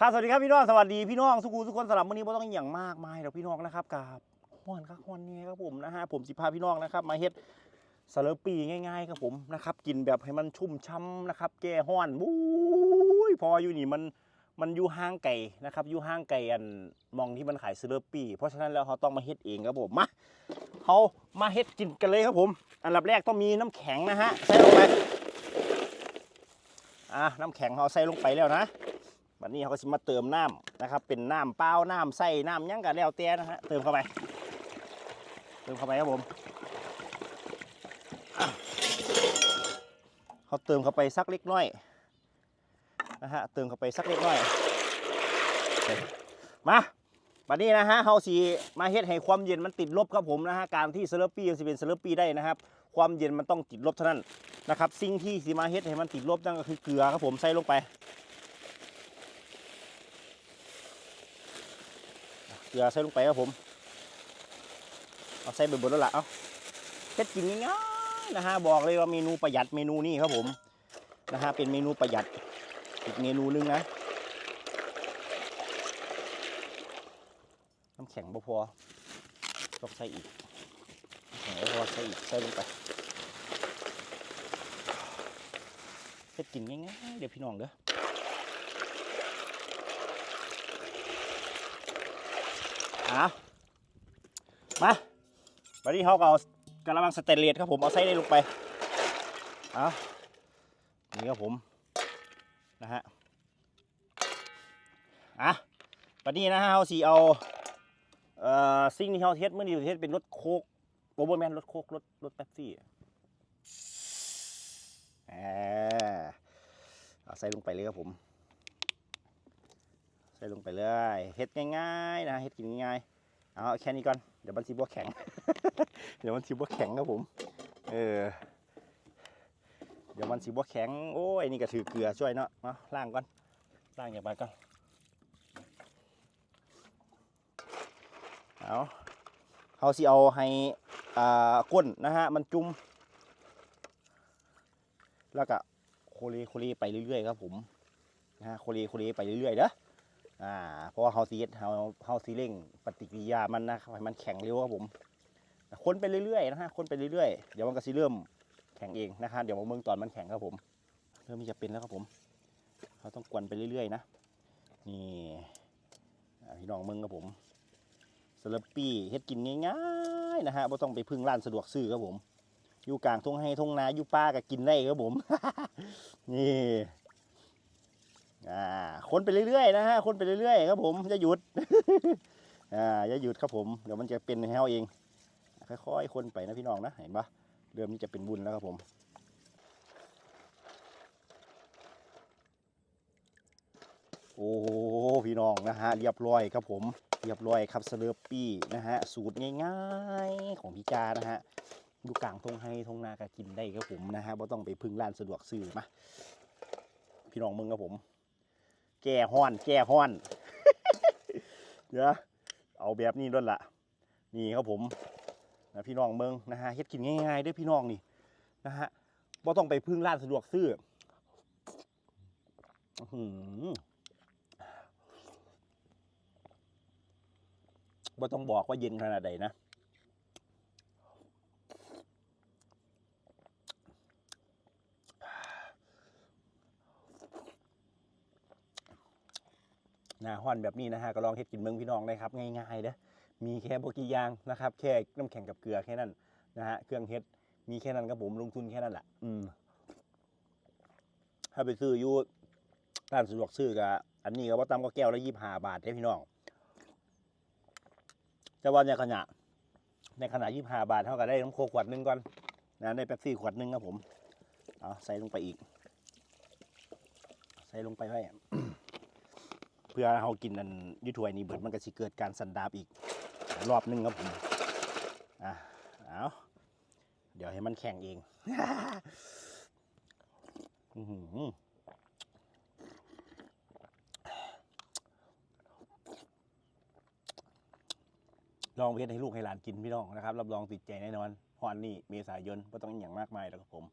ครับสวัสดีครับพี่น้องสวัสดีพี่น้องสุกูทุกคนสำหรับวันนี้บ่ต้องอย่างมากมายหรอกพี่น้องนะครับกับฮอนครับฮอนนี่ครับผมนะฮะผมสิพาพี่น้องนะครับ มาเฮ็ดสเลอปีง่ายๆครับผมนะครับกินแบบให้มันชุ่มช่ำนะครับ แก้ห้อนบุ้ยพออยู่นี่มันมันอยู่ห่างไกลนะครับอยู่ห่างไกลอันมองที่มันขายสเลอปีเพราะฉะนั้นแล้วเขาต้องมาเฮ็ดเองครับผมมาเขามาเฮ็ดกินกันเลยครับผม อันดับแรกต้องมีน้ำแข็งนะฮะใส่ลงไปอะน้ำแข็งเขาใส่ลงไปแล้วนะ วันนี้เขาก็จะมาเติมน้ำนะครับ เป็นน้ำเปล่าน้ำใส่น้ำยังกันแล้วแต่นะฮะเติมเข้าไป เติมเข้าไปครับผมเขาเติมเข้าไปสักเล็กน้อยนะฮะเติมเข้าไปสักเล็กน้อยมาบัดนี้นะฮะเฮาสีมาเฮ็ดให้ความเย็นมันติดลบครับผมนะฮะการที่เซเลปี้จะเป็นเซเลปี้ได้นะครับ ความเย็นมันต้องติดลบเท่านั้นนะครับสิ่งที่สีมาเฮ็ดให้มันติดลบนั่นก็คือเกลือครับผมใส่ลงไป เก ลือใส่ลงไปครับผมเอาใส่ไปบนแล้วล่ะเอาเฮ็ดกินง่ายๆนะฮะบอกเลยว่าเมนูประหยัดเมนูนี้ครับผมนะฮะเป็นเมนูประหยัดอีกเมนูหนึงนะน้ำแข็งบ่พอต้องใส่อีกแข็งบ่พอใส่อีกใส่ลงไปเฮ็ดกินง่ายๆเดี๋ยวพี่น้องเด้อ เอามาวันนี้เขาก็เอากระมังสเตนเลสครับผมเอาไส้ได้ลงไปเอานี่ครับผมนะฮะอะวันนี้นะฮะเขาสีเอาเอ่อสิ่งที่เขาเทสเมื่อนี้เทสเป็นรถโคกโบโบแมนรถโคกรถรถแป๊บซี่เอาใส่ลงไปเลยครับผม ใส่ลงไปเลยเฮ็ดง่ายๆนะเฮ็ดกินง่ายๆเอาแค่นี้ก่อนเดี๋ยวมันสิบ่แข็ง เดี๋ยวมันสิบ่แข็งครับผมเออเดี๋ยวมันสิบ่แข็งโอ้ยนี่ก็ถือเกลือช่วยเนาะเนาะล้างก่อนล้างอย่างไรก่อนเอาเขาสิเอาให้อ่าก้นนะฮะมันจุ่มแล้วก็โคเลโคเลไปเรื่อยๆครับผมนะฮะโคเลโคเลไปเรื่อยๆเด้อ อ่า เพราะว่าเฮาซีเฮาเฮาซีเร่งปฏิกิริยามันนะครับให้มันแข็งเร็วครับผมค้นไปเรื่อยๆนะฮะค้นไปเรื่อยๆเดี๋ยวมันก็สิเริ่มแข็งเองนะครับเดี๋ยวมาเมืองตอนมันแข็งครับผม เริ่มที่จะเป็นแล้วครับผมเราต้องกวนไปเรื่อยๆนะนี่อ่าพี่น้องเมืองครับผมสลับปี้เฮ็ดกินง่ายๆนะฮะไม่ต้องไปพึ่งร้านสะดวกซื้อครับผม อยู่กลางทุ่งให้ทุ่งนาอยู่ป่าก็กินได้ครับผม นี่ อ่าคนไปเรื่อยๆนะฮะคนไปเรื่อยๆครับผมจะหยุดอ่าอย่าหยุดครับผมเดี๋ยวมันจะเป็นแห้วเอง ค่อยๆคนไปนะพี่น้องนะเห็นปะเริ่มที่จะเป็นบุญแล้วครับผมโอ้พี่น้องนะฮะเรียบร้อยครับผมเรียบร้อยครับสเลอร์ปี้นะฮะสูตรง่ายๆของพี่จานะฮะอยู่กลางทงให้ทงนาก็กินได้ครับผมนะฮะไม่ต้องไปพึ่งร้านสะดวกซื้อมาพี่น้องมึงครับผม แก่ห้อน แก่ห้อน เดี๋ยวเอาแบบนี้ด้วยล่ะนี่ครับผมนะพี่น้องเมืองนะฮะเฮ็ดกินง่ายๆด้วยพี่น้องนี่นะฮะบ่ต้องไปพึ่งร้านสะดวกซื้ออื้อหือบ่ต้องบอกว่าเย็นขนาดใดนะ หน้าห้อนแบบนี้นะฮะก็ลองเฮ็ดกินเมืองพี่น้องได้ครับง่ายๆเด้อมีแค่บกี่ย่างนะครับ แค่น้ำแข็งกับเกลือแค่นั้นนะฮะเครื่องเฮ็ดมีแค่นั้นครับผมลงทุนแค่นั้นแหละอืมถ้าไปซื้ออยู่ร้านสะดวกซื้อกับอันนี้ก็ว่าตำก็แก้วละยี่สิบห้าบาทเด้พี่น้องแต่ว่าในขณะ ในขณะยี่สิบห้าบาทเท่ากับได้น้ำโคขวดหนึ่งก่อนนะได้เป๊ปซี่ขวดหนึ่งครับผมเอาใส่ลงไปอีก ใส่ลงไปให้ เพื่อเรากินอันอยุถ้วยนี้เบิดมันก็สิเกิดการสันดาบอีกรอบหนึงครับผมอะเอาเดี๋ยวให้มันแข็งเองอื้อหือลองไปเฮ็ดให้ลูกให้หลานกินพี่น้องนะครับรับรองติดใจแน่นอนฮอนนี่เมษายนไม่ต้องอหย่างมากมายแล้วครับผม